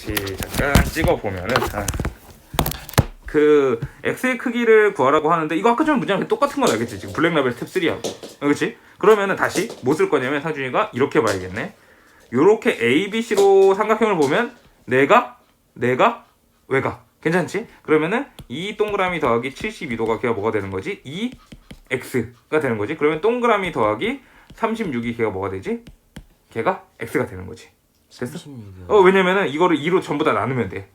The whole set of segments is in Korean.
같이 잠깐 찍어 보면은 아, 그 엑셀 크기를 구하라고 하는데 이거 아까 전 문제랑 똑같은 건 알겠지 지금 블랙라벨 스텝 3하고 그렇지? 그러면은 다시 뭐 쓸 거냐면 상준이가 이렇게 봐야겠네 요렇게 A, B, C로 삼각형을 보면 내가 내가 외가 괜찮지? 그러면은 이 동그라미 더하기 72도가 걔가 뭐가 되는 거지? 이 X가 되는 거지 그러면 동그라미 더하기 36이 걔가 뭐가 되지? 걔가 X가 되는 거지 됐어? 36이요. 어 왜냐면은 이거를 2로 전부 다 나누면 돼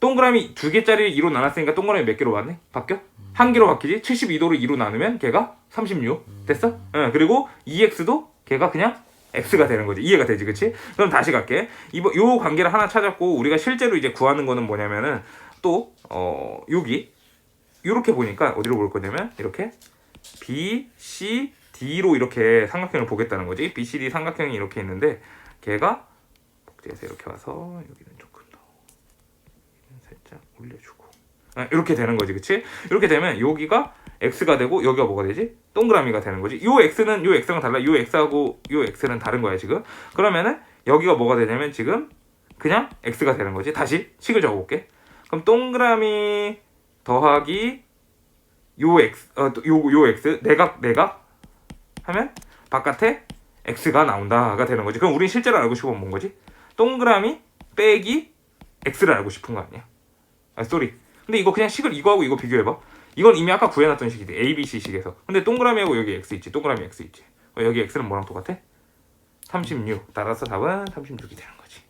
동그라미 두 개짜리 2로 나눴으니까 동그라미 몇 개로 맞네? 바뀌어? 한 개로 바뀌지? 72도를 2로 나누면 걔가 36 됐어? 응, 그리고 2x도 걔가 그냥 x가 되는 거지 이해가 되지 그치? 그럼 다시 갈게 이번 요 관계를 하나 찾았고 우리가 실제로 이제 구하는 거는 뭐냐면은 또 어 여기 요렇게 보니까 어디로 볼 거냐면 이렇게 B, C, D로 이렇게 삼각형을 보겠다는 거지 B, C, D 삼각형이 이렇게 있는데 걔가 복제해서 이렇게 와서 여기는 조금 더 살짝 올려주고. 아, 이렇게 되는 거지 그치? 이렇게 되면 여기가 x가 되고 여기가 뭐가 되지? 동그라미가 되는 거지. 요 x는 요 x랑 달라. 요 x하고 요 x는 다른 거야 지금. 그러면은 여기가 뭐가 되냐면 지금 그냥 x가 되는 거지. 다시 식을 적어볼게. 그럼 동그라미 더하기 요 x 어 요 요 x 내각 내각 하면 바깥에 x가 나온다가 되는 거지. 그럼 우린 실제로 알고 건뭔 거지? 동그라미 빼기 x를 알고 싶은 거 아니야? 아 쏘리 근데 이거 그냥 식을 이거하고 이거 비교해봐. 이건 이미 아까 구해놨던 식이지 A, B, C 식에서. 근데 동그라미하고 여기 x 있지 동그라미 x 있지. 어, 여기 x는 뭐랑 똑같아? 36 따라서 답은 36이 되는 거지